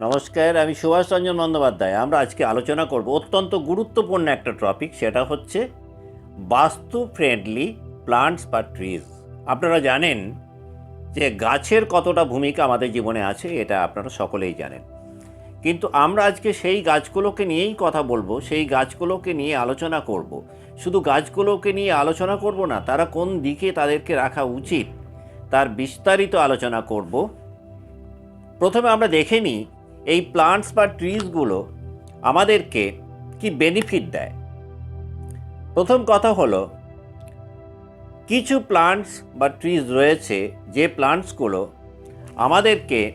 নমস্কার, আমি সুভাষ রঞ্জন বন্দ্যোপাধ্যায়। আমরা আজকে আলোচনা করব অত্যন্ত গুরুত্বপূর্ণ একটা টপিক সেটা হচ্ছে বাস্তু ফ্রেন্ডলি প্লান্টস বা ট্রিজ আপনারা জানেন যে গাছের কতটা ভূমিকা আমাদের জীবনে আছে, এটা আপনারা সকলেই জানেন। কিন্তু আমরা আজকে সেই গাছগুলোকে নিয়েই কথা বলব, সেই গাছগুলোকে নিয়ে আলোচনা করব। শুধু গাছগুলোকে নিয়ে আলোচনা করব না, তারা কোন দিকে তাদেরকে রাখা উচিত, তার বিস্তারিত আলোচনা করব। প্রথমে আমরা দেখে নিই এই প্লান্টস বা ট্রিজগুলো আমাদেরকে কি বেনিফিট দেয়? প্রথম কথা হলো, কিছু প্লান্টস বা ট্রিজ রয়েছে, যে প্লান্টসগুলো আমাদেরকে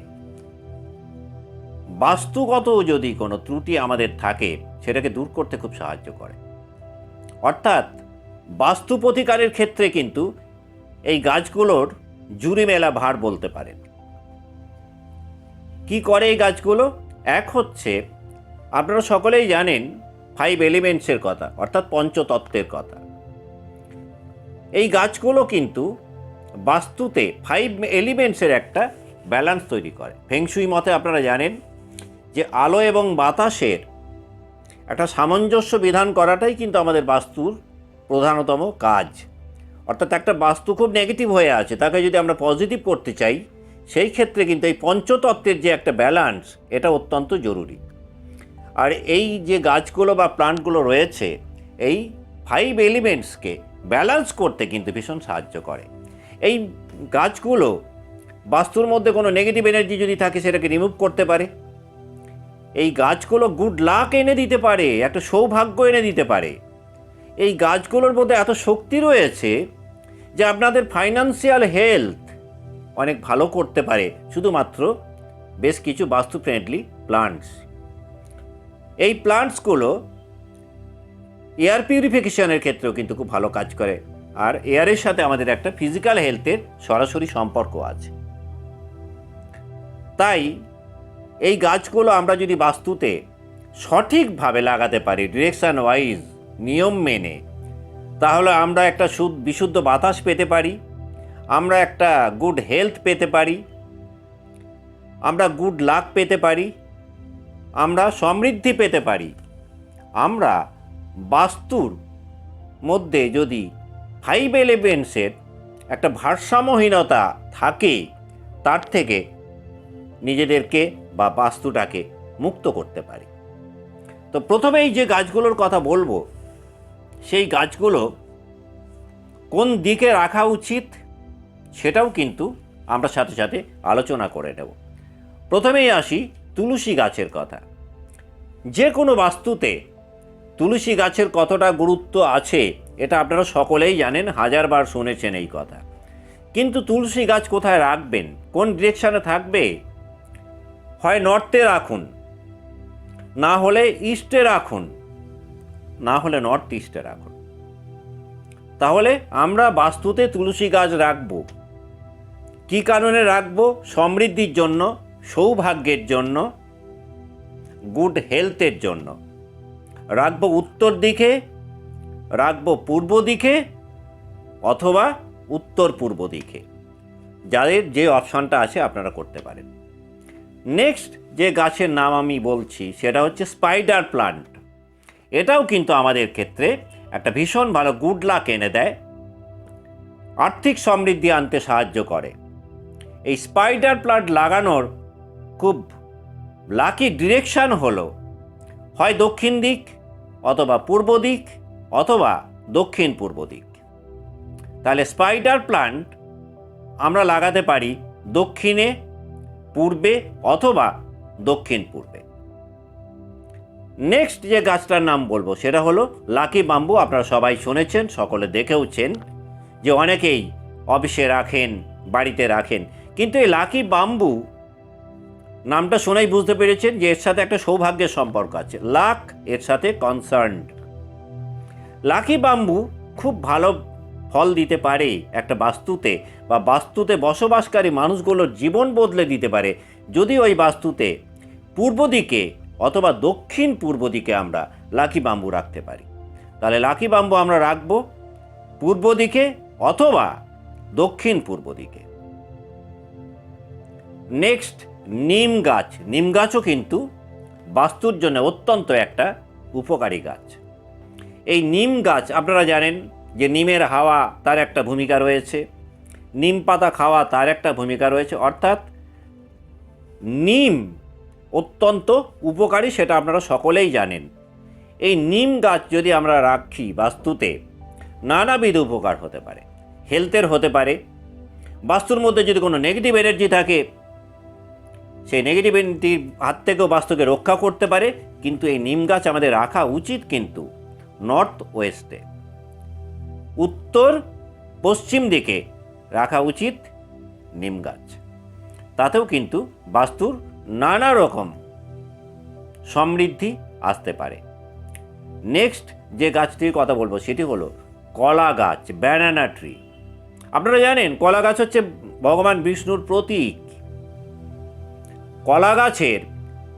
বাস্তুগত যদি কোনো ত্রুটি আমাদের থাকে, সেটাকে দূর করতে খুব সাহায্য করে। অর্থাৎ বাস্তু প্রতিকারের ক্ষেত্রে কিন্তু এই গাছগুলোর জুরি মেলা ভার বলতে পারেন। করে এই গাছগুলো? এক হচ্ছে, আপনারা সকলেই জানেন ফাইভ এলিমেন্টসের কথা, অর্থাৎ পঞ্চতত্ত্বের কথা। এই গাছগুলো কিন্তু বাস্তুতে ফাইভ এলিমেন্টসের একটা ব্যালেন্স তৈরি করে। ফেংশুই মতে আপনারা জানেন যে আলো এবং বাতাসের একটা সামঞ্জস্য বিধান করাটাই কিন্তু আমাদের বাস্তুর প্রধানতম কাজ। অর্থাৎ একটা বাস্তু খুব নেগেটিভ হয়ে আছে, তাকে যদি আমরা পজিটিভ করতে চাই সেই ক্ষেত্রে কিন্তু এই পঞ্চতত্ত্বের যে একটা ব্যালান্স এটা অত্যন্ত জরুরি। আর এই যে গাছগুলো বা প্লান্টগুলো রয়েছে, এই ফাইভ এলিমেন্টসকে ব্যালান্স করতে কিন্তু ভীষণ সাহায্য করে। এই গাছগুলো বাস্তুর মধ্যে কোনো নেগেটিভ এনার্জি যদি থাকে, সেটাকে রিমুভ করতে পারে। এই গাছগুলো গুড লাক এনে দিতে পারে, একটা সৌভাগ্য এনে দিতে পারে। এই গাছগুলোর মধ্যে এত শক্তি রয়েছে যে আপনাদের ফাইন্যান্সিয়াল হেলথ অনেক ভালো করতে পারে। শুধুমাত্র বেশ কিছু বাস্তু ফ্রেন্ডলি প্লান্টস এই প্লান্টসগুলো এয়ার পিউরিফিকেশনের ক্ষেত্রেও কিন্তু খুব ভালো কাজ করে। আর এয়ারের সাথে আমাদের একটা ফিজিক্যাল হেলথের সরাসরি সম্পর্ক আছে। তাই এই গাছগুলো আমরা যদি বাস্তুতে সঠিকভাবে লাগাতে পারি ডিরেকশন ওয়াইজ নিয়ম মেনে, তাহলে আমরা একটা শুদ্ধ বিশুদ্ধ বাতাস পেতে পারি। আমরা একটা গুড হেলথ পেতে পারি, আমরা গুড লাক পেতে পারি, আমরা সমৃদ্ধি পেতে পারি। আমরা বাস্তুর মধ্যে যদি ফাইভ এলিমেন্টসের একটা ভারসাম্যহীনতা থাকে, তার থেকে নিজেদেরকে বা বাস্তুটাকে মুক্ত করতে পারি। তো প্রথমেই যে গাছগুলোর কথা বলব, সেই গাছগুলো কোন দিকে রাখা উচিত সেটাও কিন্তু আমরা সাথে সাথে আলোচনা করে নেব। প্রথমেই আসি তুলসী গাছের কথা। যে কোনো বাস্তুতে তুলসী গাছের কতটা গুরুত্ব আছে, এটা আপনারা সকলেই জানেন, হাজারবার শুনেছেন এই কথা। কিন্তু তুলসী গাছ কোথায় রাখবেন? কোন ডিরেকশানে থাকবে? হয় নর্থে রাখুন, না হলে ইস্টে রাখুন, না হলে নর্থ ইস্টে রাখুন। তাহলে আমরা বাস্তুতে তুলসী গাছ রাখব। কি কারণে রাখব? সমৃদ্ধির জন্য, সৌভাগ্যের জন্য গুড হেলথের জন্য। রাখব উত্তর দিকে, রাখব পূর্ব দিকে, অথবা উত্তর পূর্ব দিকে। যাদের যে অপশানটা আছে আপনারা করতে পারেন। নেক্সট যে গাছের নাম আমি বলছি, সেটা হচ্ছে স্পাইডার প্লান্ট এটাও কিন্তু আমাদের ক্ষেত্রে একটা ভীষণ ভালো গুড লাক এনে দেয়। আর্থিক সমৃদ্ধি আনতে সাহায্য করে। এই স্পাইডার প্লান্ট লাগানোর খুব লাকি ডিরেকশান হলো। হয় দক্ষিণ দিক, অথবা পূর্ব দিক, অথবা দক্ষিণ পূর্ব দিক। তাহলে স্পাইডার প্লান্ট আমরা লাগাতে পারি দক্ষিণে, পূর্বে, অথবা দক্ষিণ পূর্বে। নেক্সট যে গাছটার নাম বলব, সেটা হলো লাকি বাম্বু আপনারা সবাই শুনেছেন, সকলে দেখেওছেন, যে অনেকেই অফিসে রাখেন, বাড়িতে রাখেন। কিন্তু এই লাকি বাম্বু নামটা শুনেই বুঝতে পেরেছেন যে এর সাথে একটা সৌভাগ্যের সম্পর্ক আছে। লাক এর সাথে কনসার্নড লাকি বাম্বু খুব ভালো ফল দিতে পারে একটা বাস্তুতে বা বাস্তুতে বসবাসকারী মানুষগুলোর জীবন বদলে দিতে পারে। যদি ওই বাস্তুতে পূর্ব দিকে অথবা দক্ষিণ পূর্ব দিকে আমরা লাকি বাম্বু রাখতে পারি। তাহলে লাকি বাম্বু আমরা রাখব পূর্ব দিকে অথবা দক্ষিণ পূর্ব দিকে। নেক্সট নিম গাছ। নিম গাছও কিন্তু বাস্তুর জন্য অত্যন্ত একটা উপকারী গাছ। এই নিম গাছ, আপনারা জানেন যে নিমের হাওয়া তার একটা ভূমিকা রয়েছে। নিম পাতা খাওয়া তার একটা ভূমিকা রয়েছে। অর্থাৎ নিম অত্যন্ত উপকারী, সেটা আপনারা সকলেই জানেন। এই নিম গাছ যদি আমরা রাখি বাস্তুতে, নানাবিধ উপকার হতে পারে। হেলথের হতে পারে। বাস্তুর মধ্যে যদি কোনো নেগেটিভ এনার্জি থাকে সেই নেগেটিভ এনার্জির হাত থেকেও বাস্তুকে রক্ষা করতে পারে, কিন্তু এই নিম গাছ আমাদের রাখা উচিত কিন্তু নর্থ ওয়েস্টে উত্তর পশ্চিম দিকে রাখা উচিত নিম গাছ। তাতেও কিন্তু বাস্তুর নানা রকম সমৃদ্ধি আসতে পারে। নেক্সট যে গাছটির কথা বলব সেটি হলো কলা গাছ ব্যানানা ট্রি আপনারা জানেন কলা গাছ হচ্ছে ভগবান বিষ্ণুর প্রতীক। কলা গাছের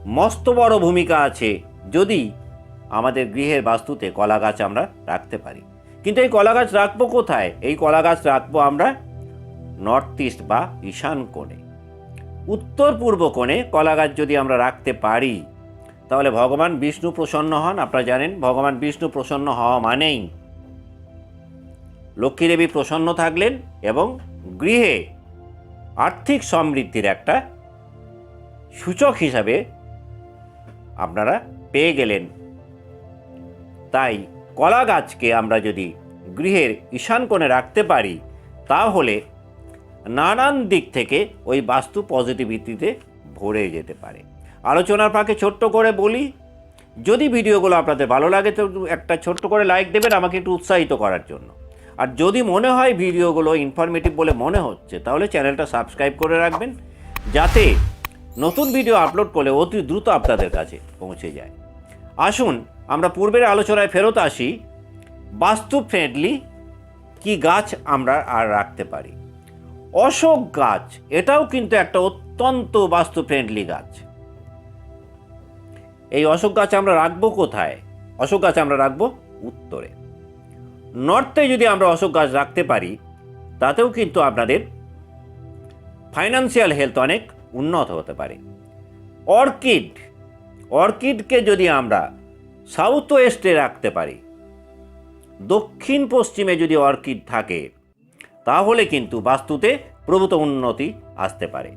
মস্ত বড় ভূমিকা আছে যদি আমাদের গৃহের বাস্তুতে কলা গাছ আমরা রাখতে পারি। কিন্তু এই কলা গাছ রাখব কোথায়? এই কলা গাছ রাখব আমরা নর্থ ইস্ট বা ঈশান কোণে। উত্তর পূর্ব কোণে কলা গাছ যদি আমরা রাখতে পারি, তাহলে ভগবান বিষ্ণু প্রসন্ন হন। আপনারা জানেন, ভগবান বিষ্ণু প্রসন্ন হওয়া মানেই লক্ষ্মী দেবী প্রসন্ন থাকলেন এবং গৃহে আর্থিক সমৃদ্ধির একটা সূচক হিসাবে আপনারা পেয়ে গেলেন। তাই কলা গাছকে আমরা যদি গৃহের ঈশান কোণে রাখতে পারি, তাহলে নানান দিক থেকে ওই বাস্তু পজিটিভিটিতে ভরে যেতে পারে। আলোচনার ফাঁকে ছোট্ট করে বলি, যদি ভিডিওগুলো আপনাদের ভালো লাগে, তো একটা ছোট্ট করে লাইক দেবেন, আমাকে একটু উৎসাহিত করার জন্য। আর যদি মনে হয় ভিডিওগুলো ইনফরমেটিভ বলে মনে হচ্ছে, তাহলে চ্যানেলটা সাবস্ক্রাইব করে রাখবেন, যাতে নতুন ভিডিও আপলোড করলে অতি দ্রুত আপনাদের কাছে পৌঁছে যায়। আসুন, আমরা পূর্বের আলোচনায় ফেরত আসি। বাস্তু ফ্রেন্ডলি কি গাছ আমরা আর রাখতে পারি? অশোক গাছ, এটাও কিন্তু একটা অত্যন্ত বাস্তু ফ্রেন্ডলি গাছ। এই অশোক গাছ আমরা রাখব কোথায়? অশোক গাছ আমরা রাখব উত্তরে। নর্থে যদি আমরা অশোক গাছ রাখতে পারি, তাতেও কিন্তু আপনাদের ফাইন্যান্সিয়াল হেলথ অনেক উন্নত হতে পারে। অর্কিড, অর্কিডকে যদি আমরা সাউথ ওয়েস্টে রাখতে পারি, দক্ষিণ পশ্চিমে যদি অর্কিড থাকে, তাহলে কিন্তু বাস্তুতে প্রভূত উন্নতি আসতে পারে।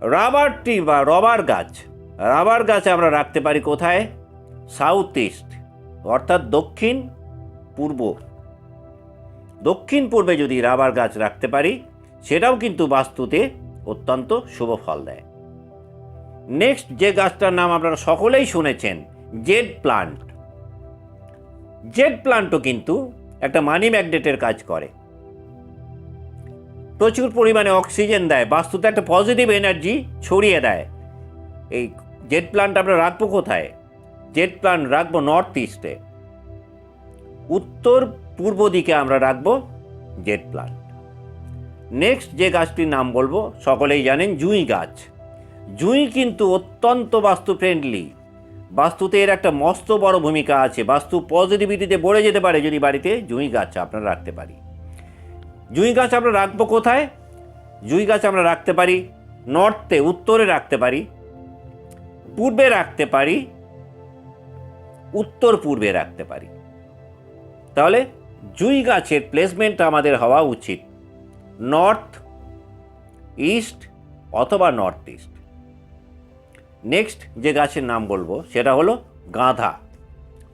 রাবার ট্রি বা রবার গাছ, রাবার গাছ আমরা রাখতে পারি কোথায়? সাউথ ইস্ট অর্থাৎ দক্ষিণ পূর্ব। দক্ষিণ পূর্বে যদি রাবার গাছ রাখতে পারি, সেটাও কিন্তু বাস্তুতে অত্যন্ত শুভ ফল দেয়। নেক্সট যে গাছটার নাম আপনারা সকলেই শুনেছেন, জেড প্লান্ট। জেড প্লান্টও কিন্তু একটা মানি ম্যাগনেটের কাজ করে। প্রচুর পরিমাণে অক্সিজেন দেয়, বাস্তুতে একটা পজিটিভ এনার্জি ছড়িয়ে দেয়। এই জেড প্লান্ট আমরা রাখব কোথায়? জেড প্লান্ট রাখব নর্থ ইস্টে উত্তর পূর্ব দিকে আমরা রাখব জেড প্লান্ট। নেক্সট যে গাছটির নাম বলব, সকলেই জানেন জুঁই গাছ। জুঁই কিন্তু অত্যন্ত বাস্তু ফ্রেন্ডলি বাস্তুতে এর একটা মস্ত বড় ভূমিকা আছে। বাস্তু পজিটিভিটিতে ভরে যেতে পারে যদি বাড়িতে জুঁই গাছ আপনারা রাখতে পারি। জুঁই গাছ আমরা রাখব কোথায়? জুঁই গাছ আমরা রাখতে পারি নর্থে উত্তরে রাখতে পারি, পূর্বে রাখতে পারি উত্তর পূর্বে রাখতে পারি। তাহলে জুঁই গাছের প্লেসমেন্ট আমাদের হওয়া উচিত। নর্থ, ইস্ট অথবা নর্থ ইস্ট। নেক্সট যে গাছের নাম বলব, সেটা হলো গাঁধা।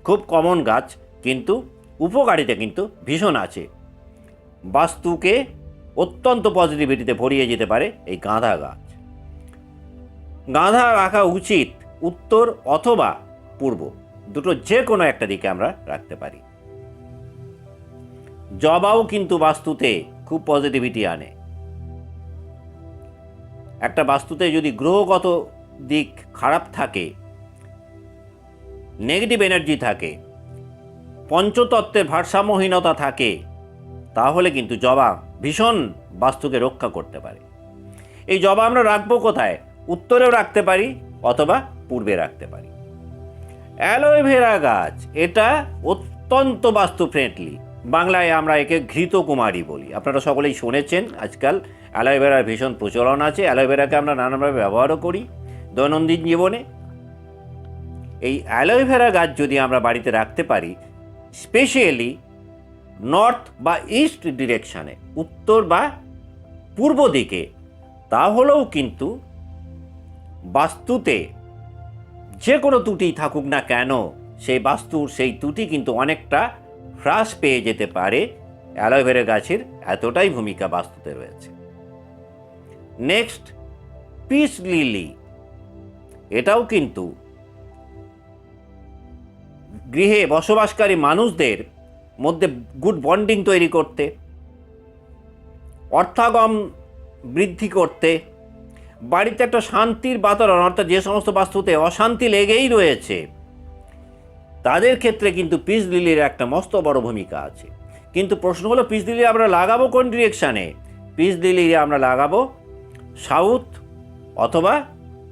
খুব কমন গাছ, কিন্তু উপকারিতা কিন্তু ভীষণ আছে। বাস্তুকে অত্যন্ত পজিটিভিটিতে ভরিয়ে যেতে পারে এই গাঁধা গাছ। গাঁধা রাখা উচিত উত্তর অথবা পূর্ব, দুটো যে কোনো একটা দিকে আমরা রাখতে পারি। জবাও কিন্তু বাস্তুতে খুব পজিটিভিটি আনে। একটা বাস্তুতে যদি গ্রহগত দিক খারাপ থাকে নেগেটিভ এনার্জি থাকে, পঞ্চতত্ত্বের ভারসাম্যহীনতা থাকে, তাহলে কিন্তু জবা ভীষণ বাস্তুকে রক্ষা করতে পারে। এই জবা আমরা রাখব কোথায়? উত্তরেও রাখতে পারি, অথবা পূর্বে রাখতে পারি। অ্যালোভেরা গাছ, এটা অত্যন্ত বাস্তু ফ্রেন্ডলি বাংলায় আমরা একে ঘৃত কুমারী বলি। আপনারা সকলেই শুনেছেন, আজকাল অ্যালোভেরার ভীষণ প্রচলন আছে। অ্যালোভেরাকে আমরা নানানভাবে ব্যবহারও করি দৈনন্দিন জীবনে। এই অ্যালোভেরা গাছ যদি আমরা বাড়িতে রাখতে পারি, স্পেশালি নর্থ বা ইস্ট ডিরেকশানে, উত্তর বা পূর্ব দিকে, তাহলেও কিন্তু বাস্তুতে যে কোনো ত্রুটি থাকুক না কেন, সেই বাস্তুর সেই ত্রুটি কিন্তু অনেকটা হ্রাস পেয়ে যেতে পারে, অ্যালোভেরা গাছের এতটাই ভূমিকা বাস্তুতে রয়েছে। নেক্সট পিস লিলি এটাও কিন্তু গৃহে বসবাসকারী মানুষদের মধ্যে গুড বন্ডিং তৈরি করতে, অর্থাগম বৃদ্ধি করতে, বাড়িতে একটা শান্তির বাতাবরণ, অর্থাৎ যে সমস্ত বাস্তুতে অশান্তি লেগেই রয়েছে তাদের ক্ষেত্রে কিন্তু পিস লিলির একটা মস্ত বড় ভূমিকা আছে। কিন্তু প্রশ্ন হলো পিস লিলি আমরা লাগাবো কোন ডিরেকশানে পিস লিলি আমরা লাগাবো সাউথ অথবা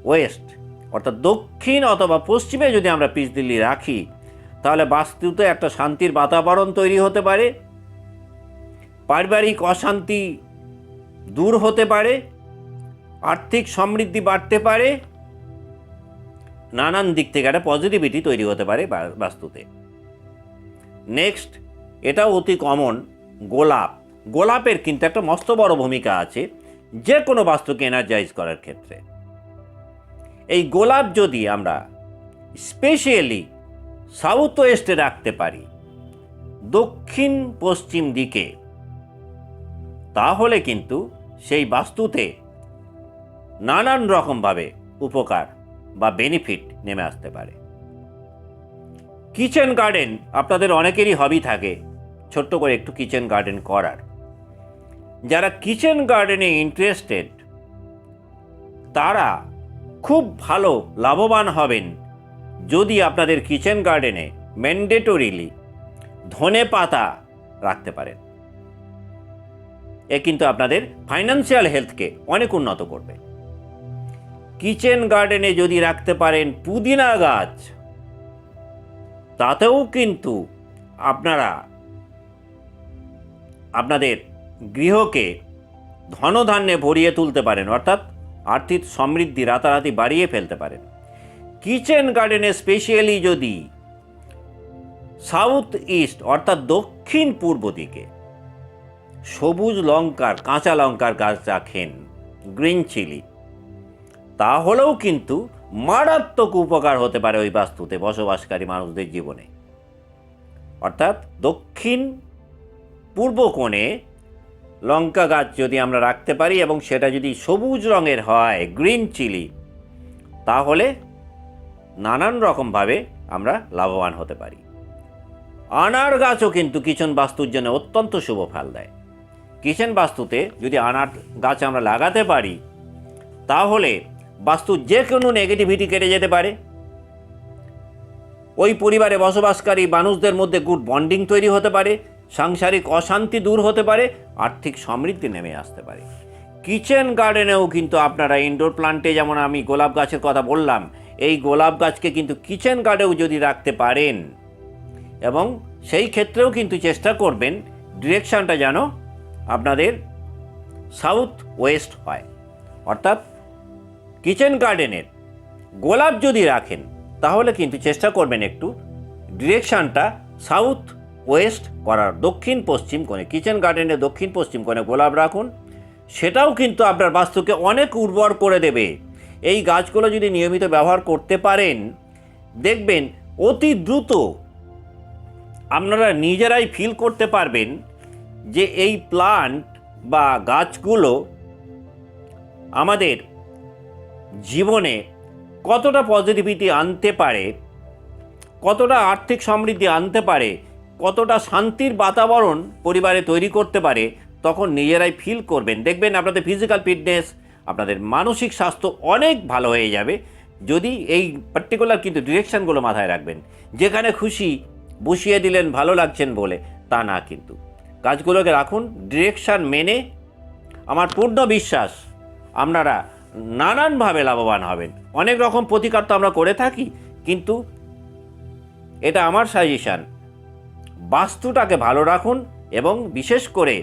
ওয়েস্ট অর্থাৎ দক্ষিণ অথবা পশ্চিমে যদি আমরা পিস দিল্লি রাখি, তাহলে বাস্তুতে একটা শান্তির বাতাবরণ তৈরি হতে পারে, পারিবারিক অশান্তি দূর হতে পারে, আর্থিক সমৃদ্ধি বাড়তে পারে নানান দিক থেকে একটা পজিটিভিটি তৈরি হতে পারে বাস্তুতে। নেক্সট এটাও অতি কমন গোলাপ। গোলাপের কিন্তু একটা মস্ত বড় ভূমিকা আছে যে কোনো বাস্তুকে এনার্জাইজ করার ক্ষেত্রে। এই গোলাপ যদি আমরা স্পেশালি সাউথ ওয়েস্টে রাখতে পারি, দক্ষিণ পশ্চিম দিকে, তাহলে কিন্তু সেই বাস্তুতে নানান রকমভাবে উপকার বা বেনিফিট নেমে আসতে পারে। কিচেন গার্ডেন আপনাদের অনেকেরই হবি থাকে, ছোট্ট করে একটু কিচেন গার্ডেন করার। যারা কিচেন গার্ডেনে ইন্টারেস্টেড তারা খুব ভালো লাভবান হবেন যদি আপনাদের কিচেন গার্ডেনে ম্যান্ডেটরিলি ধনে পাতা রাখতে পারেন। এ কিন্তু আপনাদের ফাইন্যান্সিয়াল হেলথকে অনেক উন্নত করবে। কিচেন গার্ডেনে যদি রাখতে পারেন পুদিনা গাছ, তাতেও কিন্তু আপনারা, আপনাদের গৃহকে ধনধান্যে ভরিয়ে তুলতে পারেন, অর্থাৎ আর্থিক সমৃদ্ধি রাতারাতি বাড়িয়ে ফেলতে পারেন। কিচেন গার্ডেনে স্পেশালি যদি সাউথ ইস্ট, অর্থাৎ দক্ষিণ পূর্ব দিকে সবুজ লঙ্কার, কাঁচা লঙ্কার গাছ রাখেন, গ্রিন চিলি তাহলেও কিন্তু মারাত্মক উপকার হতে পারে ওই বাস্তুতে বসবাসকারী মানুষদের জীবনে। অর্থাৎ দক্ষিণ পূর্ব কোণে লঙ্কা গাছ যদি আমরা রাখতে পারি এবং সেটা যদি সবুজ রঙের হয়, গ্রিন চিলি, তাহলে নানান রকমভাবে আমরা লাভবান হতে পারি। আনার গাছও কিন্তু কিচেন বাস্তুর জন্য অত্যন্ত শুভ ফল দেয়। কিচেন বাস্তুতে যদি আনার গাছ আমরা লাগাতে পারি, তাহলে বাস্তু যে কোনো নেগেটিভিটি কেটে যেতে পারে। ওই পরিবারে বসবাসকারী মানুষদের মধ্যে গুড বন্ডিং তৈরি হতে পারে, সাংসারিক অশান্তি দূর হতে পারে, আর্থিক সমৃদ্ধি নেমে আসতে পারে। কিচেন গার্ডেনেও কিন্তু আপনারা ইনডোর প্লান্টে যেমন আমি গোলাপ গাছের কথা বললাম, এই গোলাপ গাছকে কিন্তু কিচেন গার্ডেও যদি রাখতে পারেন, এবং সেই ক্ষেত্রেও কিন্তু চেষ্টা করবেন ডিরেকশানটা যেন আপনাদের সাউথ ওয়েস্ট হয়। অর্থাৎ কিচেন গার্ডেনের গোলাপ যদি রাখেন, তাহলে কিন্তু চেষ্টা করবেন একটু ডিরেকশানটা সাউথ ওয়েস্ট করার, দক্ষিণ পশ্চিম কোণে, কিচেন গার্ডেনের দক্ষিণ পশ্চিম কোণে গোলাপ রাখুন। সেটাও কিন্তু আপনার বাস্তুকে অনেক উর্বর করে দেবে। এই গাছগুলো যদি নিয়মিত ব্যবহার করতে পারেন, দেখবেন অতি দ্রুত আপনারা নিজেরাই ফিল করতে পারবেন যে এই প্লান্ট বা গাছগুলো আমাদের জীবনে কতটা পজিটিভিটি আনতে পারে, কতটা আর্থিক সমৃদ্ধি আনতে পারে, কতটা শান্তির বাতাবরণ পরিবারে তৈরি করতে পারে, তখন নিজেরাই ফিল করবেন। দেখবেন আপনাদের ফিজিক্যাল ফিটনেস আপনাদের মানসিক স্বাস্থ্য অনেক ভালো হয়ে যাবে। যদি এই পার্টিকুলার কিন্তু ডিরেকশানগুলো মাথায় রাখবেন, যেখানে খুশি বসিয়ে দিলেন, ভালো লাগছেন বলে, তা না কিন্তু। কাজগুলোকে রাখুন ডিরেকশান মেনে, আমার পূর্ণ বিশ্বাস, আপনারা নানানভাবে লাভবান হবেন। অনেক রকম প্রতিকার তো আমরা করে থাকি, কিন্তু এটা আমার সাজেশান বাস্তুটাকে ভালো রাখুন এবং বিশেষ করে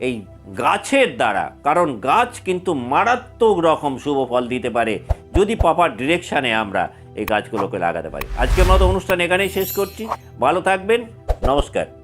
এই গাছের দ্বারা, কারণ গাছ কিন্তু মারাত্মক রকম শুভ ফল দিতে পারে, যদি প্রপার ডিরেকশানে আমরা এই গাছগুলোকে লাগাতে পারি। আজকের মতো অনুষ্ঠান এখানেই শেষ করছি। ভালো থাকবেন, নমস্কার।